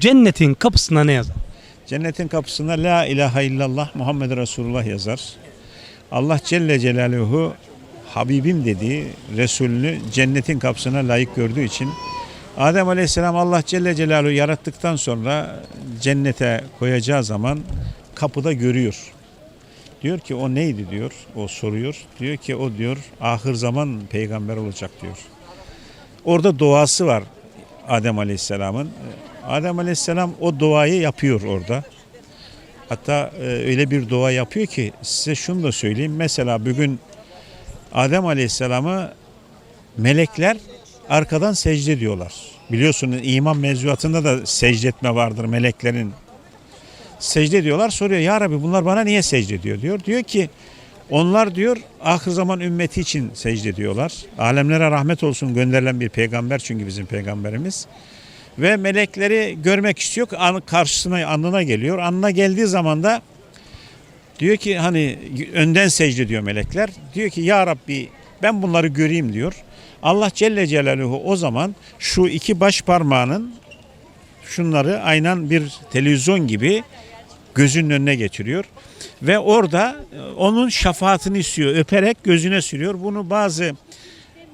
cennetin kapısına ne yazar? Cennetin kapısında La ilahe illallah Muhammed Resulullah yazar. Allah Celle Celaluhu Habibim dediği Resulünü cennetin kapısına layık gördüğü için Adem Aleyhisselam Allah Celle Celaluhu yarattıktan sonra cennete koyacağı zaman kapıda görüyor. Diyor ki o neydi diyor. O soruyor. Diyor ki o diyor ahir zaman peygamber olacak diyor. Orada duası var Adem Aleyhisselam'ın. Adem Aleyhisselam o duayı yapıyor orada. Hatta e, öyle bir dua yapıyor ki size şunu da söyleyeyim. Mesela bugün Adem Aleyhisselam'ı melekler arkadan secde ediyorlar. Biliyorsunuz iman mevzuatında da secdetme vardır meleklerin. Secde ediyorlar soruyor ya Rabbi bunlar bana niye secde ediyor diyor. Diyor ki onlar diyor ahir zaman ümmeti için secde ediyorlar. Alemlere rahmet olsun gönderilen bir peygamber çünkü bizim peygamberimiz. Ve melekleri görmek istiyor. Karşısına anına geliyor. Anına geldiği zaman da diyor ki hani önden secde diyor melekler. Diyor ki ya Rabbi ben bunları göreyim diyor. Allah Celle Celaluhu o zaman şu iki baş parmağının şunları aynen bir televizyon gibi gözünün önüne getiriyor. Ve orada e, onun şefaatini istiyor. Öperek gözüne sürüyor. Bunu bazı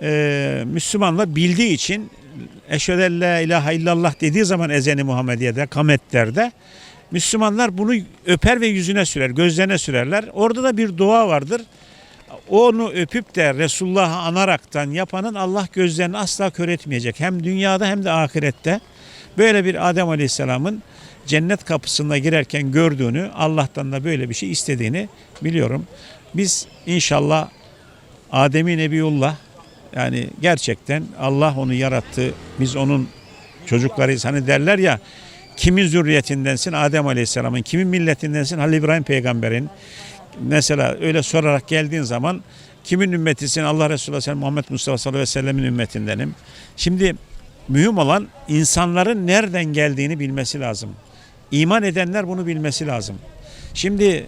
e, Müslümanlar bildiği için Eşhedü la ilahe illallah dediği zaman ezeni Muhammediye'de, kametlerde Müslümanlar bunu öper ve yüzüne sürer, gözlerine sürerler. Orada da bir dua vardır. Onu öpüp de Resulullah'ı anaraktan yapanın Allah gözlerini asla kör etmeyecek. Hem dünyada hem de ahirette. Böyle bir Adem Aleyhisselam'ın cennet kapısına girerken gördüğünü, Allah'tan da böyle bir şey istediğini biliyorum. Biz inşallah Adem'i Nebiullah yani gerçekten Allah onu yarattı. Biz onun çocuklarıyız. Hani derler ya kimin zürriyetindensin? Adem Aleyhisselam'ın. Kimin milletindensin? Halil İbrahim Peygamber'in. Mesela öyle sorarak geldiğin zaman kimin ümmetisin? Allah Resulü Aleyhisselam Muhammed Mustafa sallallahu aleyhi ve sellemin ümmetindenim. Şimdi mühim olan insanların nereden geldiğini bilmesi lazım. İman edenler bunu bilmesi lazım. Şimdi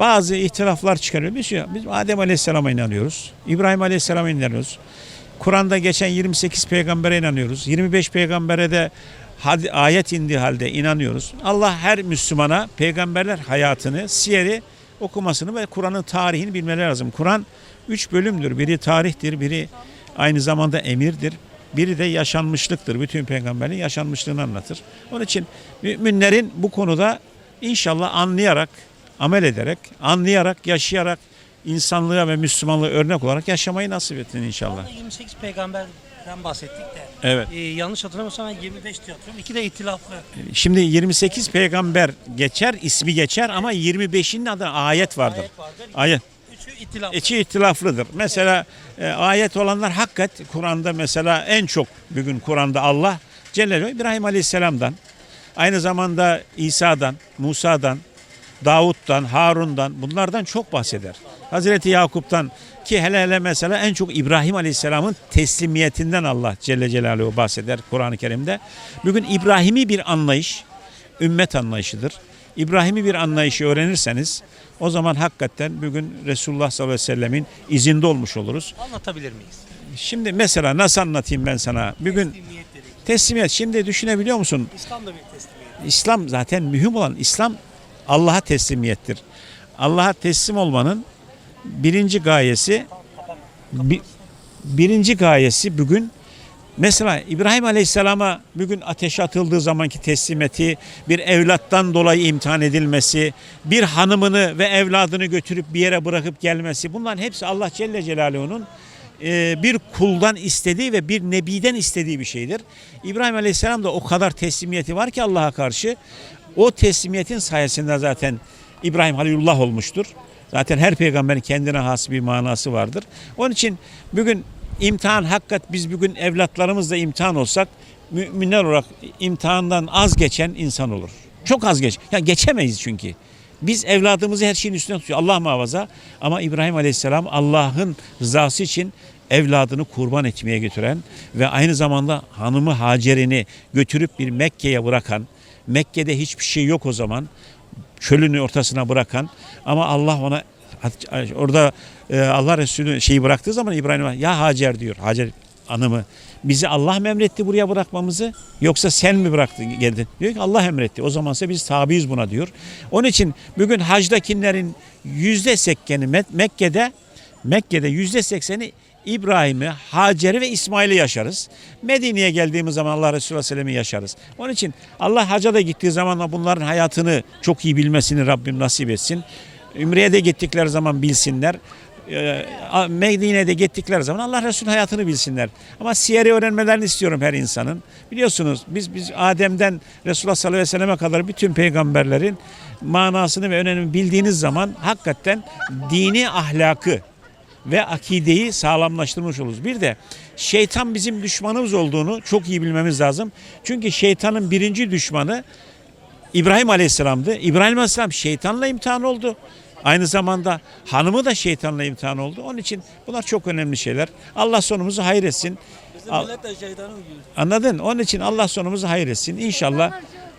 bazı ihtilaflar çıkarıyor. Biz, biz Adem Aleyhisselam'a inanıyoruz. İbrahim Aleyhisselam'a inanıyoruz. Kur'an'da geçen 28 peygambere inanıyoruz. 25 peygambere de ayet indiği halde inanıyoruz. Allah her Müslümana peygamberler hayatını, siyeri okumasını ve Kur'an'ın tarihini bilmeleri lazım. Kur'an 3 bölümdür. Biri tarihtir, biri aynı zamanda emirdir. Biri de yaşanmışlıktır. Bütün peygamberin yaşanmışlığını anlatır. Onun için müminlerin bu konuda inşallah anlayarak, amel ederek, anlayarak, yaşayarak insanlığa ve Müslümanlığa örnek olarak yaşamayı nasip etsin inşallah. Orada 28 peygamberden bahsettik de. Evet. Ee, yanlış hatırlamıyorsam ben 25 diye hatırlıyorum. İki de ihtilaflı. Şimdi 28 peygamber geçer, ismi geçer ama 25'inin adı ayet vardır. Ayet vardır. Ayet. Üçü ihtilaflı. İçi ihtilaflıdır. Mesela e, ayet olanlar hakikat Kur'an'da mesela en çok bugün Kur'an'da Allah Celle İbrahim Aleyhisselam'dan aynı zamanda İsa'dan, Musa'dan, Davut'tan, Harun'dan bunlardan çok bahseder. Hazreti Yakup'tan ki hele hele mesela en çok İbrahim Aleyhisselam'ın teslimiyetinden Allah Celle Celaluhu bahseder Kur'an-ı Kerim'de. Bugün İbrahimi bir anlayış, ümmet anlayışıdır. İbrahimi bir anlayışı öğrenirseniz o zaman hakikaten bugün Resulullah sallallahu aleyhi ve sellemin izinde olmuş oluruz. Anlatabilir miyiz? Şimdi mesela nasıl anlatayım ben sana? Bugün Teslimiyet şimdi düşünebiliyor musun? İslam'da bir teslimiyet. İslam zaten mühim olan İslam Allah'a teslimiyettir. Allah'a teslim olmanın birinci gayesi bi- birinci gayesi bugün mesela İbrahim Aleyhisselam'a bugün ateşe atıldığı zamanki teslimiyeti, bir evlattan dolayı imtihan edilmesi, bir hanımını ve evladını götürüp bir yere bırakıp gelmesi bunların hepsi Allah Celle Celaluhu'nun e, bir kuldan istediği ve bir nebiden istediği bir şeydir. İbrahim Aleyhisselam da o kadar teslimiyeti var ki Allah'a karşı o teslimiyetin sayesinde zaten İbrahim Halilullah olmuştur. Zaten her peygamberin kendine has bir manası vardır. Onun için bugün imtihan hakikat biz bugün evlatlarımızla imtihan olsak müminler olarak imtihandan az geçen insan olur. Çok az geç. Ya geçemeyiz çünkü. Biz evladımızı her şeyin üstüne tutuyor. Allah muhafaza. Ama İbrahim Aleyhisselam Allah'ın rızası için evladını kurban etmeye götüren ve aynı zamanda hanımı Hacer'ini götürüp bir Mekke'ye bırakan, Mekke'de hiçbir şey yok o zaman, çölün ortasına bırakan ama Allah ona orada e, Allah Resulü şeyi bıraktığı zaman İbrahim'e ya Hacer diyor. Hacer anımı. Bizi Allah mı emretti buraya bırakmamızı yoksa sen mi bıraktın geldin? Diyor ki Allah emretti. O zamansa biz tabiiz buna diyor. Onun için bugün hacdakilerin yüzde sekkeni Mek- Mekke'de Mekke'de yüzde sekseni İbrahim'i, Hacer'i ve İsmail'i yaşarız. Medine'ye geldiğimiz zaman Allah Resulü Aleyhisselam'ı yaşarız. Onun için Allah hacca da gittiği zaman bunların hayatını çok iyi bilmesini Rabbim nasip etsin. Ümre'ye de gittikleri zaman bilsinler. Ee, Medine'de gittikleri zaman Allah Resulü hayatını bilsinler. Ama siyeri öğrenmelerini istiyorum her insanın. Biliyorsunuz biz biz Adem'den Resulullah sallallahu aleyhi ve selleme kadar bütün peygamberlerin manasını ve önemini bildiğiniz zaman hakikaten dini ahlakı ve akideyi sağlamlaştırmış oluruz. Bir de şeytan bizim düşmanımız olduğunu çok iyi bilmemiz lazım. Çünkü şeytanın birinci düşmanı İbrahim Aleyhisselam'dı. İbrahim Aleyhisselam şeytanla imtihan oldu. Aynı zamanda hanımı da şeytanla imtihan oldu. Onun için bunlar çok önemli şeyler. Allah sonumuzu hayır etsin. Al-. Anladın? Onun için Allah sonumuzu hayır etsin. İnşallah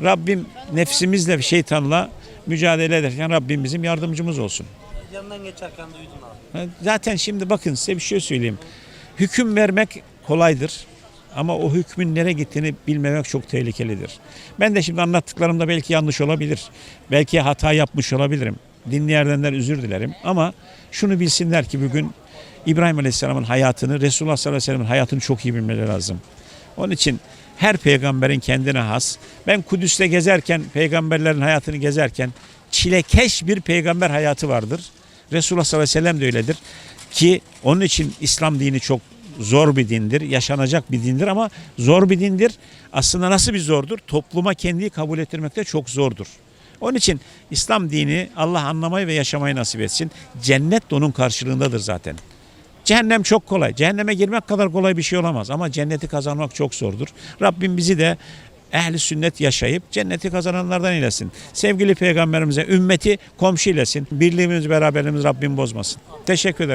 Rabbim nefsimizle şeytanla mücadele ederken Rabbim bizim yardımcımız olsun. Yanından geçerken duydum abi. Zaten şimdi bakın size bir şey söyleyeyim. Hüküm vermek kolaydır. Ama o hükmün nereye gittiğini bilmemek çok tehlikelidir. Ben de şimdi anlattıklarımda belki yanlış olabilir. Belki hata yapmış olabilirim. Dinleyenlerden özür dilerim. Ama şunu bilsinler ki bugün İbrahim Aleyhisselam'ın hayatını, Resulullah sallallahu aleyhi ve hayatını çok iyi bilmeleri lazım. Onun için her peygamberin kendine has. Ben Kudüs'te gezerken, peygamberlerin hayatını gezerken çilekeş bir peygamber hayatı vardır. Resulullah sallallahu aleyhi ve sellem de öyledir. Ki onun için İslam dini çok zor bir dindir, yaşanacak bir dindir ama zor bir dindir. Aslında nasıl bir zordur? Topluma kendiyi kabul ettirmekte çok zordur. Onun için İslam dini Allah anlamayı ve yaşamayı nasip etsin. Cennet de onun karşılığındadır zaten. Cehennem çok kolay. Cehenneme girmek kadar kolay bir şey olamaz ama cenneti kazanmak çok zordur. Rabbim bizi de ehli sünnet yaşayıp cenneti kazananlardan eylesin. Sevgili peygamberimize ümmeti komşu eylesin. Birliğimiz beraberliğimiz Rabbim bozmasın. Teşekkür ederim.